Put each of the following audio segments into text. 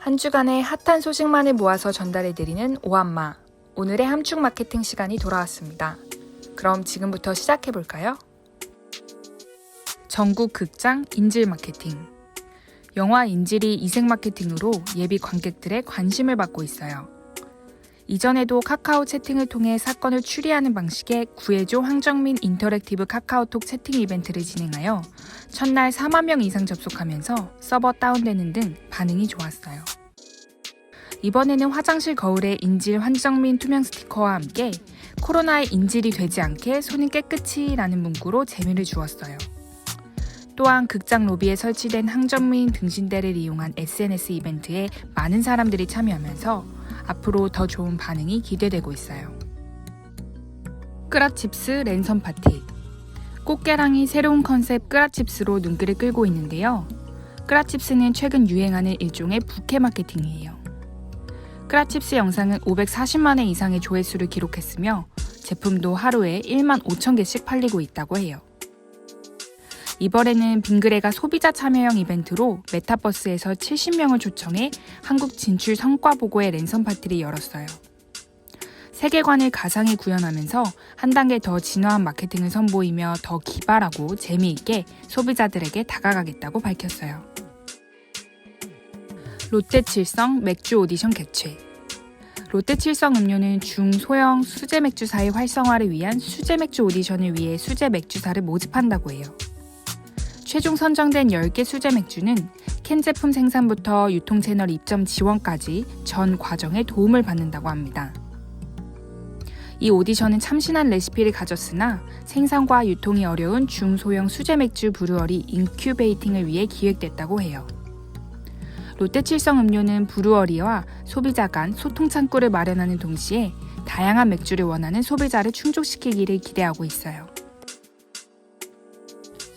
한 주간의 핫한 소식만을 모아서 전달해드리는 오한마. 오늘의 함축 마케팅 시간이 돌아왔습니다. 그럼 지금부터 시작해볼까요? 전국 극장 인질 마케팅. 영화 인질이 이색 마케팅으로 예비 관객들의 관심을 받고 있어요. 이전에도 카카오 채팅을 통해 사건을 추리하는 방식의 구해줘 황정민 인터랙티브 카카오톡 채팅 이벤트를 진행하여 첫날 4만 명 이상 접속하면서 서버 다운되는 등 반응이 좋았어요. 이번에는 화장실 거울에 인질 황정민 투명 스티커와 함께 코로나에 인질이 되지 않게 손은 깨끗이 라는 문구로 재미를 주었어요. 또한 극장 로비에 설치된 황정민 등신대를 이용한 SNS 이벤트에 많은 사람들이 참여하면서 앞으로 더 좋은 반응이 기대되고 있어요. 끄라칩스 랜선 파티 꽃게랑이 새로운 컨셉 끄라칩스로 눈길을 끌고 있는데요. 끄라칩스는 최근 유행하는 일종의 부캐 마케팅이에요. 끄라칩스 영상은 540만 회 이상의 조회수를 기록했으며 제품도 하루에 1만 5천 개씩 팔리고 있다고 해요. 이번에는 빙그레가 소비자 참여형 이벤트로 메타버스에서 70명을 초청해 한국 진출 성과 보고의 랜선 파티를 열었어요. 세계관을 가상에 구현하면서 한 단계 더 진화한 마케팅을 선보이며 더 기발하고 재미있게 소비자들에게 다가가겠다고 밝혔어요. 롯데칠성 맥주 오디션 개최. 롯데칠성 음료는 중소형 수제 맥주사의 활성화를 위한 수제 맥주 오디션을 위해 수제 맥주사를 모집한다고 해요. 최종 선정된 10개 수제 맥주는 캔 제품 생산부터 유통 채널 입점 지원까지 전 과정에 도움을 받는다고 합니다. 이 오디션은 참신한 레시피를 가졌으나 생산과 유통이 어려운 중소형 수제 맥주 브루어리 인큐베이팅을 위해 기획됐다고 해요. 롯데칠성 음료는 브루어리와 소비자 간 소통 창구를 마련하는 동시에 다양한 맥주를 원하는 소비자를 충족시키기를 기대하고 있어요.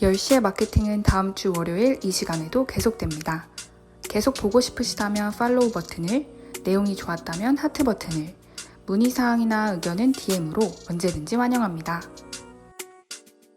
10시의 마케팅은 다음 주 월요일 이 시간에도 계속됩니다. 계속 보고 싶으시다면 팔로우 버튼을, 내용이 좋았다면 하트 버튼을, 문의사항이나 의견은 DM으로 언제든지 환영합니다.